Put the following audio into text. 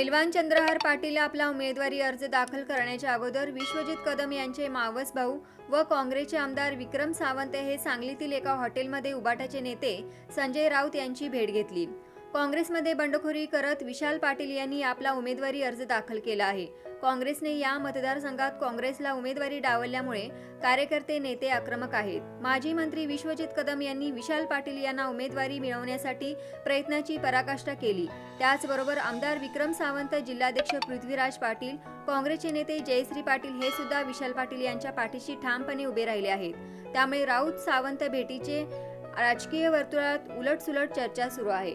पैलवान चंद्रहार पाटील आपला उमेदवारी अर्ज दाखल करण्याच्या अगोदर विश्वजित कदम यांचे मावस भाऊ व काँग्रेसचे आमदार विक्रम सावंत हे सांगलीतील एका हॉटेलमध्ये उबाटाचे नेते संजय राऊत यांची भेट घेतली. काँग्रेसमध्ये बंडखोरी करत विशाल पाटील यांनी आपला उमेदवारी अर्ज दाखल केला आहे. काँग्रेसने या मतदारसंघात काँग्रेसला उमेदवारी डावलल्यामुळे कार्यकर्ते नेते आक्रमक आहेत. माजी मंत्री विश्वजित कदम यांनी विशाल पाटील यांना उमेदवारी मिळवण्यासाठी प्रयत्नाची पराकाष्ठा केली. त्याचबरोबर आमदार विक्रम सावंत जिल्हाध्यक्ष पृथ्वीराज पाटील काँग्रेसचे नेते जयश्री पाटील हे सुद्धा विशाल पाटील यांच्या पाठीशी ठामपणे उभे राहिले आहेत. त्यामुळे राऊत सावंत भेटीचे राजकीय वर्तुळात उलटसुलट चर्चा सुरू आहे.